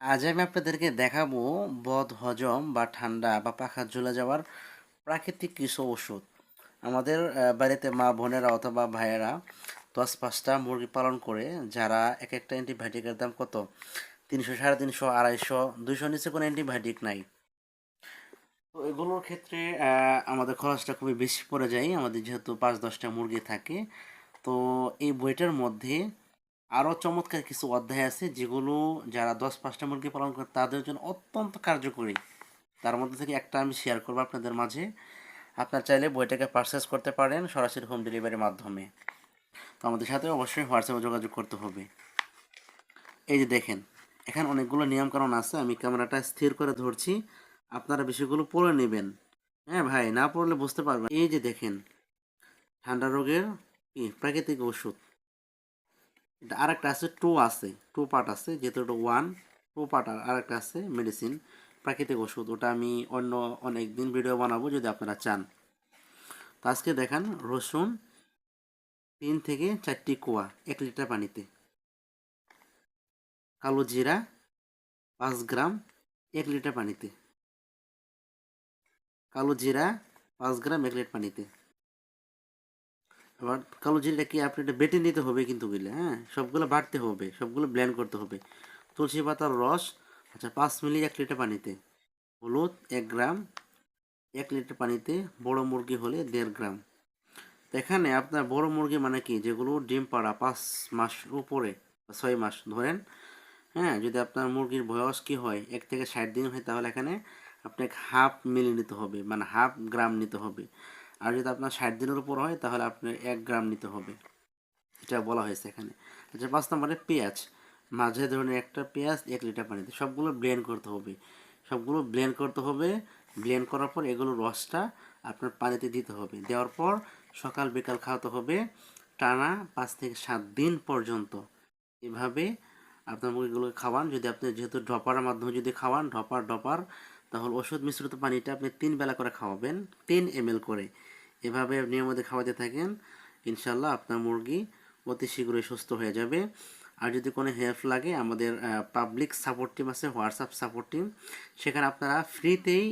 আজ আমি আপনাদেরকে দেখাবো বদ, হজম বা ঠান্ডা বা পাখা ঝুলে যাওয়ার প্রাকৃতিক কিছু ওষুধ। আমাদের বাড়িতে মা বোনেরা অথবা ভাইয়েরা দশ পাঁচটা মুরগি পালন করে, যারা এক একটা অ্যান্টিবায়োটিকের দাম কত? তিনশো, সাড়ে তিনশো, আড়াইশো দুইশো নিচে কোনো অ্যান্টিবায়োটিক নাই। তো এগুলোর ক্ষেত্রে আমাদের খরচটা খুবই বেশি পড়ে যায়। আমাদের যেহেতু পাঁচ, দশটা মুরগি থাকে, তো এই বইটার মধ্যে আরও চমৎকার কিছু অধ্যায় আছে যেগুলো যারা দশ পাঁচটা মুরগি পালন করে তাদের জন্য অত্যন্ত কার্যকরী। তার মধ্যে থেকে একটা আমি শেয়ার করব আপনাদের মাঝে। আপনার চাইলে বইটাকে পারচেস করতে পারেন সরাসরি হোম ডেলিভারির মাধ্যমে। তো আমাদের সাথে অবশ্যই হোয়াটসঅ্যাপে যোগাযোগ করতে হবে। এই যে দেখেন, এখানে অনেকগুলো নিয়মকানুন আছে, আমি ক্যামেরাটা স্থির করে ধরছি। আপনারা বিষয়গুলো পড়ে নেবেন। হ্যাঁ ভাই, না পড়লে বুঝতে পারবেন এই যে দেখেন, ঠান্ডা রোগের প্রাকৃতিক ওষুধ। এটা আরেকটা আছে, টু আছে, টু পার্ট আছে, যেহেতু এটা ওয়ান টু পার্ট আরেকটা আছে মেডিসিন প্রাকৃতিক ওষুধ, ওটা আমি অন্য অনেক দিন ভিডিও বানাবো যদি আপনারা চান। তো আজকে দেখান রসুন তিন থেকে চারটি কোয়া, এক লিটার পানিতে। কালো জিরা পাঁচ গ্রাম, এক লিটার পানিতে। কালো জিরা পাঁচ গ্রাম, এক লিটার পানিতে। এবার কালো জিরাটা কি আপনি এটা বেটে নিতে হবে কিন্তু বুঝলে হ্যাঁ? সবগুলো বাড়তে হবে, সবগুলো ব্লেন্ড করতে হবে। তুলসী পাতার রস আচ্ছা পাঁচ মিলি এক লিটার পানিতে। হলুদ এক গ্রাম, এক লিটার পানিতে, বড় মুরগি হলে দেড় গ্রাম। এখানে আপনার বড় মুরগি মানে কি? যেগুলো ডিম পাড়া পাঁচ মাস উপরে ছয় মাস ধরেন হ্যাঁ? যদি আপনার মুরগির বয়স কি হয়, এক থেকে ষাট দিন হয়, তাহলে এখানে আপনাকে হাফ মিলি নিতে হবে মানে হাফ গ্রাম নিতে হবে। আর যদি আপনার ষাট দিনের উপর হয়, তাহলে আপনার এক গ্রাম নিতে হবে। এটা বলা হয়েছে এখানে। আচ্ছা পাঁচ নম্বরে পেঁয়াজ। মাঝে ধরনের একটা পেঁয়াজ এক লিটার পানিতে। সবগুলো ব্লেন্ড করতে হবে। সবগুলো ব্লেন্ড করতে হবে। ব্লেন্ড করার পর এগুলো রসটা আপনার পানিতে দিতে হবে। দেওয়ার পর সকাল বিকাল খাওয়াতে হবে। টানা পাঁচ থেকে সাত দিন পর্যন্ত। এভাবে আপনার মুরগিগুলোকে খাওয়ান। যদি আপনি যেহেতু ড্রপারের মাধ্যমে যদি খাওয়ান ড্রপার ড্রপার তাহলে ওষুধ মিশ্রিত পানিটা আপনি তিন বেলা করে খাওয়াবেন। তিন এম করে। এভাবে নিয়মিত খাওয়াতে থাকেন ইনশাল্লাহ আপনার মুরগি অতি শীঘ্রই সুস্থ হয়ে যাবে। আর যদি কোনো হেল্প লাগে, আমাদের পাবলিক সাপোর্ট টিম আছে হোয়াটসঅ্যাপ সাপোর্ট টিম সেখানে আপনারা ফ্রিতেই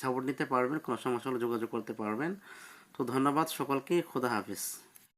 সাপোর্ট নিতে পারবেন, কোনো সমস্যা হলে যোগাযোগ করতে পারবেন। তো ধন্যবাদ সকলকে, খোদা হাফিজ।